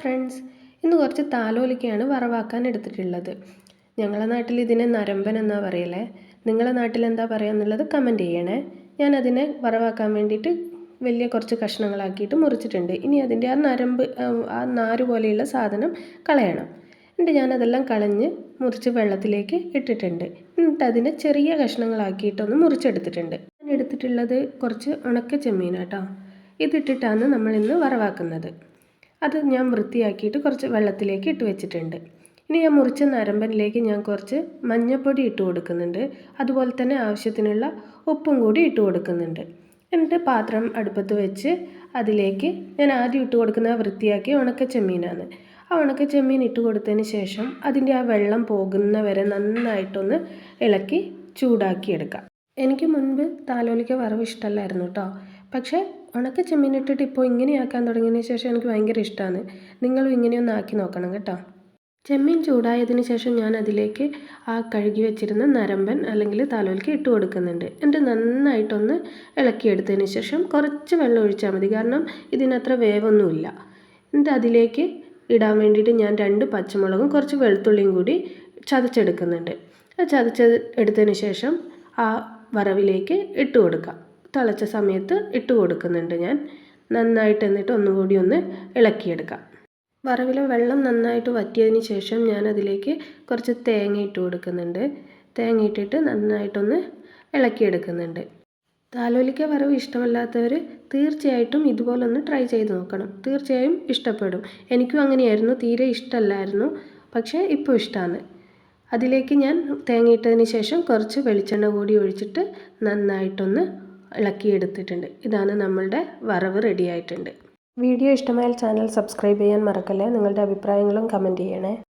Friends ഇന്ന് കുറച്ച് താലോലിക്കയാണ് വറവാക്കാൻ എടുത്തിട്ടുള്ളത്. ഞങ്ങളെ നാട്ടിൽ ഇതിനെ നരമ്പൻ എന്നാ പറയലേ നിങ്ങളുടെ നാട്ടിൽ എന്താ പറയുക എന്നുള്ളത് കമന്റ് ചെയ്യണേ. ഞാൻ അതിനെ വറവാക്കാൻ വേണ്ടിയിട്ട് വലിയ കുറച്ച് കഷ്ണങ്ങളാക്കിയിട്ട് മുറിച്ചിട്ടുണ്ട്. ഇനി അതിന്റെ ആ നരമ്പ് ആ നാര് പോലെയുള്ള സാധനം കളയണം. എന്നിട്ട് ഞാനതെല്ലാം കളഞ്ഞ് മുറിച്ച് വെള്ളത്തിലേക്ക് ഇട്ടിട്ടുണ്ട്. എന്നിട്ട് അതിനെ ചെറിയ കഷ്ണങ്ങളാക്കിയിട്ടൊന്ന് മുറിച്ചെടുത്തിട്ടുണ്ട്. ഞാൻ എടുത്തിട്ടുള്ളത് കുറച്ച് ഉണക്ക ചെമ്മീനാട്ടോ. ഇതിട്ടിട്ടാണ് നമ്മൾ ഇന്ന് വറവാക്കുന്നത്. അത് ഞാൻ വൃത്തിയാക്കിയിട്ട് കുറച്ച് വെള്ളത്തിലേക്ക് ഇട്ട് വെച്ചിട്ടുണ്ട്. ഇനി ഞാൻ മുറിച്ച നരമ്പനിലേക്ക് ഞാൻ കുറച്ച് മഞ്ഞൾപ്പൊടി ഇട്ട് കൊടുക്കുന്നുണ്ട്. അതുപോലെ തന്നെ ആവശ്യത്തിനുള്ള ഉപ്പും കൂടി ഇട്ട് കൊടുക്കുന്നുണ്ട്. എന്നിട്ട് പാത്രം അടുപ്പത്ത് വെച്ച് അതിലേക്ക് ഞാൻ ആദ്യം ഇട്ട് കൊടുക്കുന്ന വൃത്തിയാക്കിയ ഉണക്ക ചെമ്മീനാണ് ആ ഉണക്ക ചെമ്മീൻ ഇട്ട് കൊടുത്തതിന് ശേഷം അതിന്റെ ആ വെള്ളം പോകുന്ന വരെ നന്നായിട്ടൊന്ന് ഇളക്കി ചൂടാക്കിയെടുക്കാം. എനിക്ക് മുൻപ് താലോലിക്ക വറവ് ഇഷ്ടമല്ലായിരുന്നു കേട്ടോ. പക്ഷേ ഉണക്ക ചെമ്മീൻ ഇട്ടിട്ട് ഇപ്പോൾ ഇങ്ങനെയാക്കാൻ തുടങ്ങിയതിന് ശേഷം എനിക്ക് ഭയങ്കര ഇഷ്ടമാണ് നിങ്ങളും ഇങ്ങനെയൊന്ന് ആക്കി നോക്കണം കേട്ടോ. ചെമ്മീൻ ചൂടായതിന് ശേഷം ഞാൻ അതിലേക്ക് ആ കഴുകി വെച്ചിരുന്ന നരമ്പൻ അല്ലെങ്കിൽ താലോലിക്ക് ഇട്ട് കൊടുക്കുന്നുണ്ട്. എന്നിട്ട് നന്നായിട്ടൊന്ന് ഇളക്കിയെടുത്തതിന് ശേഷം കുറച്ച് വെള്ളം ഒഴിച്ചാൽ മതി. കാരണം ഇതിനത്ര വേവൊന്നുമില്ല. എന്നിട്ട് അതിലേക്ക് ഇടാൻ വേണ്ടിയിട്ട് ഞാൻ രണ്ട് പച്ചമുളകും കുറച്ച് വെളുത്തുള്ളിയും കൂടി ചതച്ചെടുക്കുന്നുണ്ട്. ചതച്ച് എടുത്തതിന് ശേഷം ആ വറവിലേക്ക് ഇട്ട് കൊടുക്കാം. തിളച്ച സമയത്ത് ഇട്ട് കൊടുക്കുന്നുണ്ട് ഞാൻ. നന്നായിട്ട് എന്നിട്ട് ഒന്നുകൂടി ഒന്ന് ഇളക്കിയെടുക്കാം. വറവിലെ വെള്ളം നന്നായിട്ട് വറ്റിയതിന് ശേഷം ഞാൻ അതിലേക്ക് കുറച്ച് തേങ്ങ ഇട്ട് കൊടുക്കുന്നുണ്ട്. തേങ്ങ ഇട്ടിട്ട് നന്നായിട്ടൊന്ന് ഇളക്കിയെടുക്കുന്നുണ്ട്. താലോലിക്ക വറവ് ഇഷ്ടമല്ലാത്തവർ തീർച്ചയായിട്ടും ഇതുപോലൊന്ന് ട്രൈ ചെയ്ത് നോക്കണം. തീർച്ചയായും ഇഷ്ടപ്പെടും. എനിക്കും അങ്ങനെയായിരുന്നു. തീരെ ഇഷ്ടമല്ലായിരുന്നു പക്ഷേ ഇപ്പോൾ ഇഷ്ടമാണ് അതിലേക്ക് ഞാൻ തേങ്ങയിട്ടതിന് ശേഷം കുറച്ച് വെളിച്ചെണ്ണ കൂടി ഒഴിച്ചിട്ട് നന്നായിട്ടൊന്ന് ഇളക്കിയെടുത്തിട്ടുണ്ട്. ഇതാണ് നമ്മളുടെ വറവ് റെഡി ആയിട്ടുണ്ട് വീഡിയോ ഇഷ്ടമായാൽ ചാനൽ സബ്സ്ക്രൈബ് ചെയ്യാൻ മറക്കല്ലേ? നിങ്ങളുടെ അഭിപ്രായങ്ങളും കമന്റ് ചെയ്യണേ.